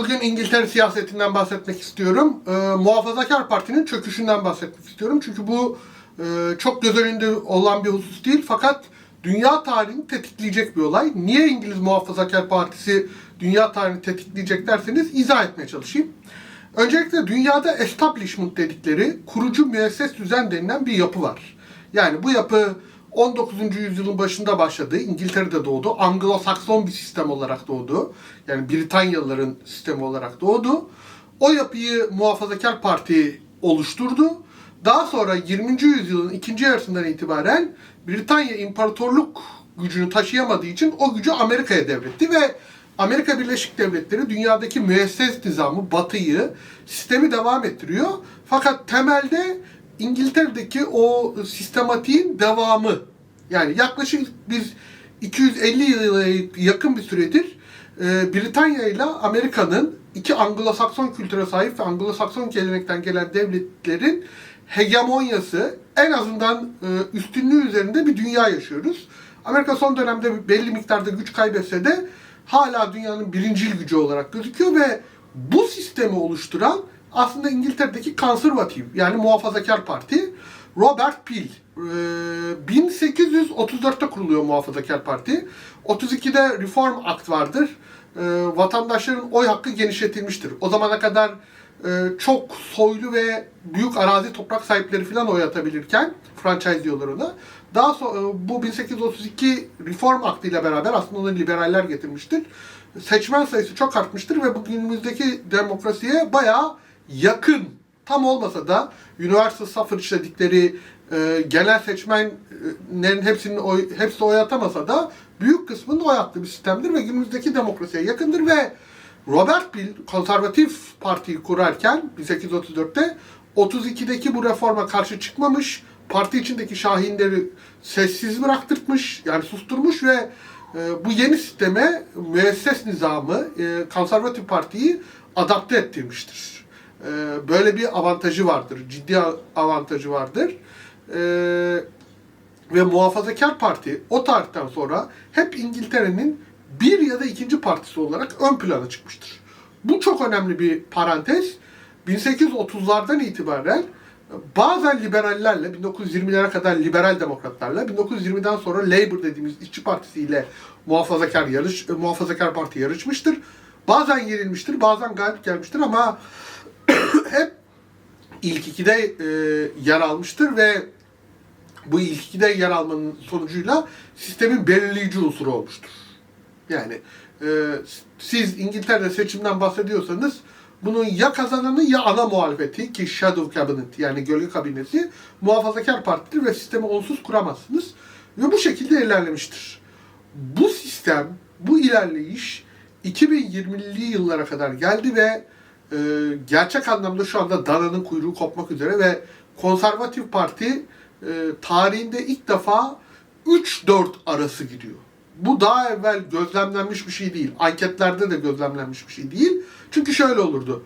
bugün İngiltere siyasetinden bahsetmek istiyorum. Ee, Muhafazakar Parti'nin çöküşünden bahsetmek istiyorum. Çünkü bu e, çok göz önünde olan bir husus değil. Fakat dünya tarihini tetikleyecek bir olay. Niye İngiliz Muhafazakar Partisi dünya tarihini tetikleyecek derseniz izah etmeye çalışayım. Öncelikle dünyada establishment dedikleri kurucu müesses düzen denilen bir yapı var. Yani bu yapı 19. yüzyılın başında başladı. İngiltere'de doğdu. Anglo-Sakson bir sistem olarak doğdu. Yani Britanyalıların sistemi olarak doğdu. O yapıyı Muhafazakar Parti oluşturdu. Daha sonra 20. yüzyılın ikinci yarısından itibaren Britanya imparatorluk gücünü taşıyamadığı için o gücü Amerika'ya devretti ve Amerika Birleşik Devletleri dünyadaki müesses nizamı, batıyı, sistemi devam ettiriyor. Fakat temelde İngiltere'deki o sistematiğin devamı. Yani yaklaşık biz 250 yıla yakın bir süredir e, Britanya ile Amerika'nın iki Anglo-Sakson kültüre sahip ve Anglo-Sakson gelenekten gelen devletlerin hegemonyası en azından e, üstünlüğü üzerinde bir dünya yaşıyoruz. Amerika son dönemde belli miktarda güç kaybetse de hala dünyanın birincil gücü olarak gözüküyor ve bu sistemi oluşturan aslında İngiltere'deki konservatif yani muhafazakar parti Robert Peel. Ee, 1834'te kuruluyor muhafazakar parti. 32'de Reform Act vardır. Ee, vatandaşların oy hakkı genişletilmiştir. O zamana kadar e, çok soylu ve büyük arazi toprak sahipleri falan oy atabilirken franchise diyorlar ona. Daha sonra bu 1832 Reform Act ile beraber aslında onu liberaller getirmiştir. Seçmen sayısı çok artmıştır ve bugünümüzdeki demokrasiye bayağı yakın tam olmasa da universal suffrage dedikleri e, genel seçmenlerin hepsinin oy, hepsi oy atamasa da büyük kısmının oy attığı bir sistemdir ve günümüzdeki demokrasiye yakındır ve Robert Peel konservatif partiyi kurarken 1834'te 32'deki bu reforma karşı çıkmamış, parti içindeki şahinleri sessiz bıraktırmış, yani susturmuş ve e, bu yeni sisteme müesses nizamı, e, konservatif partiyi adapte ettirmiştir. E, böyle bir avantajı vardır, ciddi avantajı vardır. E, ve muhafazakar parti o tarihten sonra hep İngiltere'nin bir ya da ikinci partisi olarak ön plana çıkmıştır. Bu çok önemli bir parantez. 1830'lardan itibaren bazen liberallerle, 1920'lere kadar liberal demokratlarla, 1920'den sonra Labour dediğimiz işçi partisiyle muhafazakar yarış, muhafazakar parti yarışmıştır. Bazen yenilmiştir, bazen galip gelmiştir ama hep ilk ikide e, yer almıştır ve bu ilk ikide yer almanın sonucuyla sistemin belirleyici unsuru olmuştur. Yani e, siz İngiltere'de seçimden bahsediyorsanız bunun ya kazananı ya ana muhalefeti ki Shadow Cabinet yani gölge kabinesi muhafazakar partidir ve sistemi onsuz kuramazsınız. Ve bu şekilde ilerlemiştir. Bu sistem, bu ilerleyiş 2020'li yıllara kadar geldi ve e, gerçek anlamda şu anda dananın kuyruğu kopmak üzere ve konservatif parti e, tarihinde ilk defa 3-4 arası gidiyor. Bu daha evvel gözlemlenmiş bir şey değil. Anketlerde de gözlemlenmiş bir şey değil. Çünkü şöyle olurdu.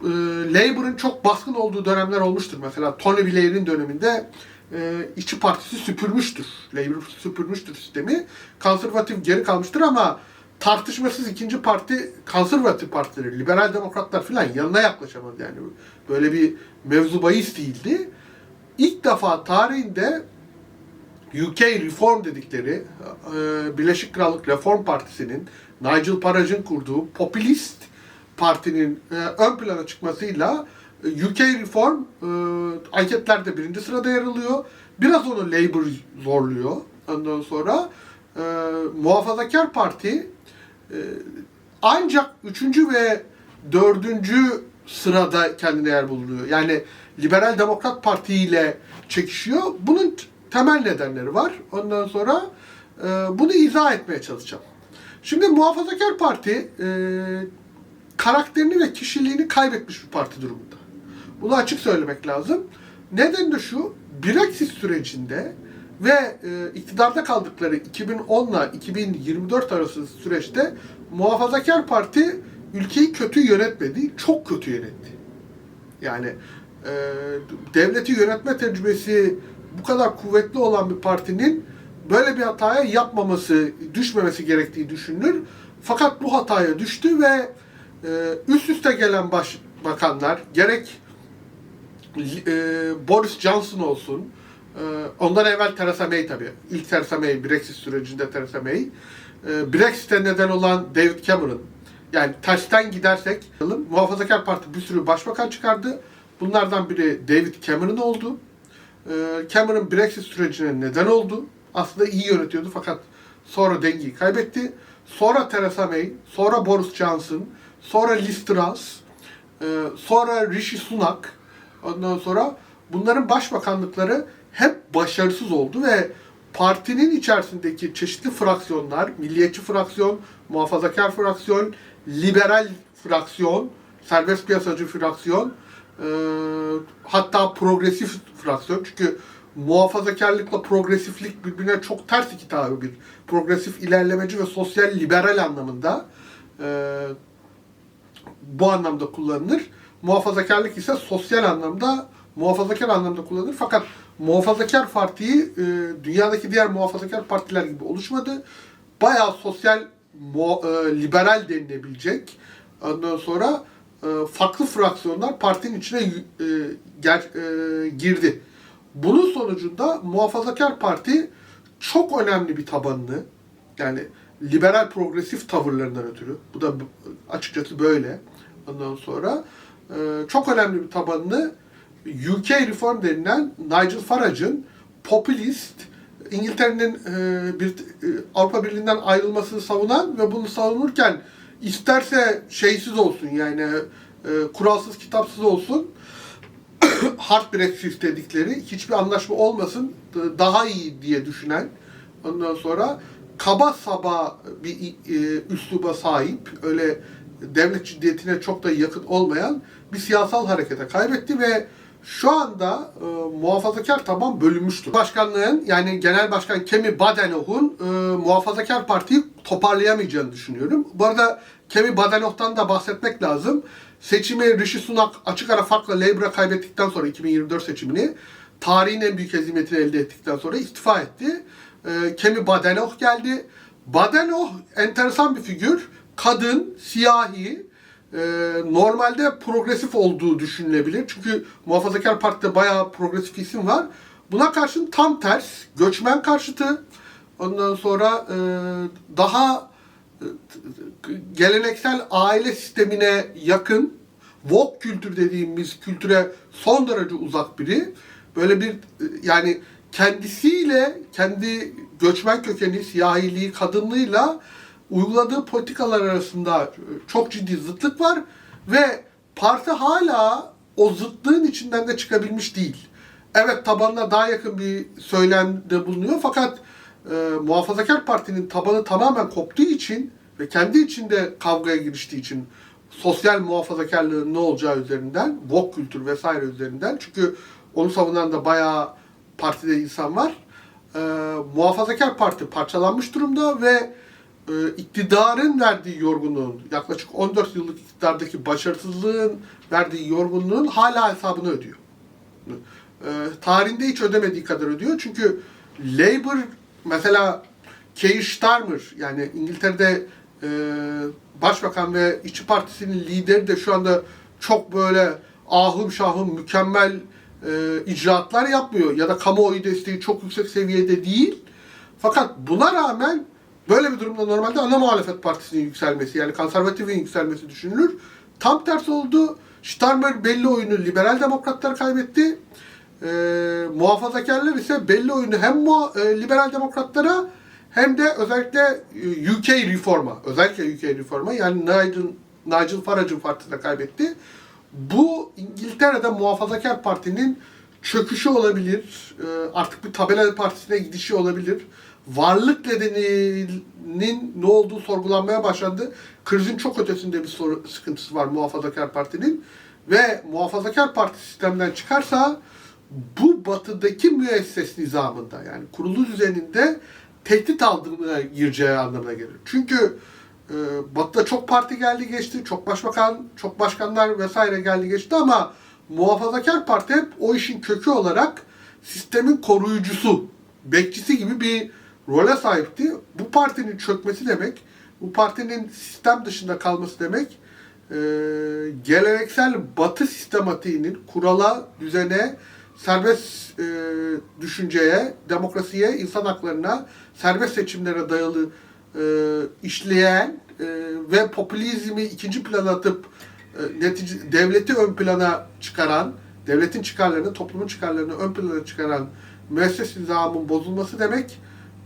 E, Labour'ın çok baskın olduğu dönemler olmuştur. Mesela Tony Blair'in döneminde e, işçi partisi süpürmüştür. Labour süpürmüştür sistemi. Konservatif geri kalmıştır ama tartışmasız ikinci parti konservatif partileri, liberal demokratlar falan yanına yaklaşamadı yani. Böyle bir mevzu bahis değildi. İlk defa tarihinde UK Reform dedikleri e, Birleşik Krallık Reform Partisi'nin Nigel Farage'ın kurduğu popülist partinin e, ön plana çıkmasıyla e, UK Reform anketlerde birinci sırada yer alıyor. Biraz onu Labour zorluyor. Ondan sonra Muhafazakar Parti ancak üçüncü ve dördüncü sırada kendine yer bulunuyor. Yani Liberal Demokrat Parti ile çekişiyor. Bunun temel nedenleri var. Ondan sonra e, bunu izah etmeye çalışacağım. Şimdi Muhafazakar Parti e, karakterini ve kişiliğini kaybetmiş bir parti durumunda. Bunu açık söylemek lazım. Neden de şu, Brexit sürecinde ve e, iktidarda kaldıkları 2010 ile 2024 arası süreçte Muhafazakar Parti ülkeyi kötü yönetmedi, çok kötü yönetti. Yani e, devleti yönetme tecrübesi bu kadar kuvvetli olan bir partinin böyle bir hataya yapmaması, düşmemesi gerektiği düşünülür. Fakat bu hataya düştü ve e, üst üste gelen başbakanlar gerek e, Boris Johnson olsun, ondan evvel Theresa May tabii. İlk Theresa May, Brexit sürecinde Theresa May. E, Brexit'e neden olan David Cameron. Yani tersten gidersek, Muhafazakar Parti bir sürü başbakan çıkardı. Bunlardan biri David Cameron oldu. E, Cameron Brexit sürecine neden oldu. Aslında iyi yönetiyordu fakat sonra dengeyi kaybetti. Sonra Theresa May, sonra Boris Johnson, sonra Liz Truss, sonra Rishi Sunak, ondan sonra bunların başbakanlıkları hep başarısız oldu ve partinin içerisindeki çeşitli fraksiyonlar, milliyetçi fraksiyon, muhafazakar fraksiyon, liberal fraksiyon, serbest piyasacı fraksiyon, e, hatta progresif fraksiyon. Çünkü muhafazakarlıkla progresiflik birbirine çok ters iki tabir. Progresif ilerlemeci ve sosyal liberal anlamında e, bu anlamda kullanılır. Muhafazakarlık ise sosyal anlamda muhafazakar anlamda kullanılır. Fakat muhafazakar partiyi e, dünyadaki diğer muhafazakar partiler gibi oluşmadı. Bayağı sosyal mu, e, liberal denilebilecek. Ondan sonra e, farklı fraksiyonlar partinin içine e, ger, e, girdi. Bunun sonucunda muhafazakar parti çok önemli bir tabanını yani liberal progresif tavırlarından ötürü bu da açıkçası böyle. Ondan sonra e, çok önemli bir tabanını UK Reform denilen Nigel Farage'ın popülist İngiltere'nin e, bir e, Avrupa Birliği'nden ayrılmasını savunan ve bunu savunurken isterse şeysiz olsun yani e, kuralsız kitapsız olsun hard Brexit dedikleri hiçbir anlaşma olmasın daha iyi diye düşünen ondan sonra kaba saba bir üsluba sahip öyle devlet ciddiyetine çok da yakın olmayan bir siyasal harekete kaybetti ve şu anda e, muhafazakar taban bölünmüştür. Başkanlığın yani Genel Başkan Kemi Badenoch'un e, muhafazakar partiyi toparlayamayacağını düşünüyorum. Bu arada Kemi Badenoch'tan da bahsetmek lazım. Seçimi Rishi Sunak açık ara farkla Labour'a kaybettikten sonra 2024 seçimini tarihin en büyük hezimetini elde ettikten sonra istifa etti. E, Kemi Badenoch geldi. Badenoch enteresan bir figür. Kadın, siyahi, e, normalde progresif olduğu düşünülebilir. Çünkü Muhafazakar Parti'de bayağı progresif isim var. Buna karşın tam ters, göçmen karşıtı. Ondan sonra e, daha e, geleneksel aile sistemine yakın, woke kültür dediğimiz kültüre son derece uzak biri. Böyle bir e, yani kendisiyle, kendi göçmen kökeni, siyahiliği, kadınlığıyla uyguladığı politikalar arasında çok ciddi zıtlık var ve parti hala o zıtlığın içinden de çıkabilmiş değil. Evet tabanına daha yakın bir söylemde bulunuyor fakat e, Muhafazakar Parti'nin tabanı tamamen koptuğu için ve kendi içinde kavgaya giriştiği için sosyal muhafazakarlığın ne olacağı üzerinden, woke kültür vesaire üzerinden çünkü onu savunan da bayağı partide insan var. E, muhafazakar Parti parçalanmış durumda ve e, iktidarın verdiği yorgunluğun, yaklaşık 14 yıllık iktidardaki başarısızlığın verdiği yorgunluğun hala hesabını ödüyor. E, tarihinde hiç ödemediği kadar ödüyor. Çünkü Labour mesela Keir Starmer yani İngiltere'de e, başbakan ve işçi partisinin lideri de şu anda çok böyle ahım şahım mükemmel e, icraatlar yapmıyor ya da kamuoyu desteği çok yüksek seviyede değil. Fakat buna rağmen Böyle bir durumda normalde ana muhalefet partisinin yükselmesi yani konservatifin yükselmesi düşünülür. Tam tersi oldu. Starmer belli oyunu liberal demokratlar kaybetti. Ee, muhafazakarlar ise belli oyunu hem mu, e, liberal demokratlara hem de özellikle e, UK reforma, özellikle UK reforma yani Nigel, Nigel Farage'ın partisine kaybetti. Bu İngiltere'de muhafazakar partinin çöküşü olabilir. E, artık bir tabela partisine gidişi olabilir varlık nedeninin ne olduğu sorgulanmaya başlandı. Krizin çok ötesinde bir soru, sıkıntısı var Muhafazakar Parti'nin. Ve Muhafazakar Parti sistemden çıkarsa bu batıdaki müesses nizamında yani kurulu düzeninde tehdit aldığına gireceği anlamına gelir. Çünkü e, batıda çok parti geldi geçti, çok başbakan, çok başkanlar vesaire geldi geçti ama Muhafazakar Parti hep o işin kökü olarak sistemin koruyucusu, bekçisi gibi bir role sahipti. Bu partinin çökmesi demek, bu partinin sistem dışında kalması demek, e, geleneksel batı sistematiğinin kurala, düzene, serbest e, düşünceye, demokrasiye, insan haklarına, serbest seçimlere dayalı e, işleyen e, ve popülizmi ikinci plana atıp e, netice, devleti ön plana çıkaran, devletin çıkarlarını, toplumun çıkarlarını ön plana çıkaran müesses nizamın bozulması demek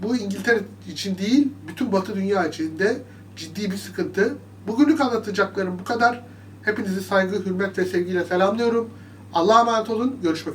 bu İngiltere için değil, bütün Batı dünya için de ciddi bir sıkıntı. Bugünlük anlatacaklarım bu kadar. Hepinizi saygı, hürmet ve sevgiyle selamlıyorum. Allah'a emanet olun. Görüşmek üzere.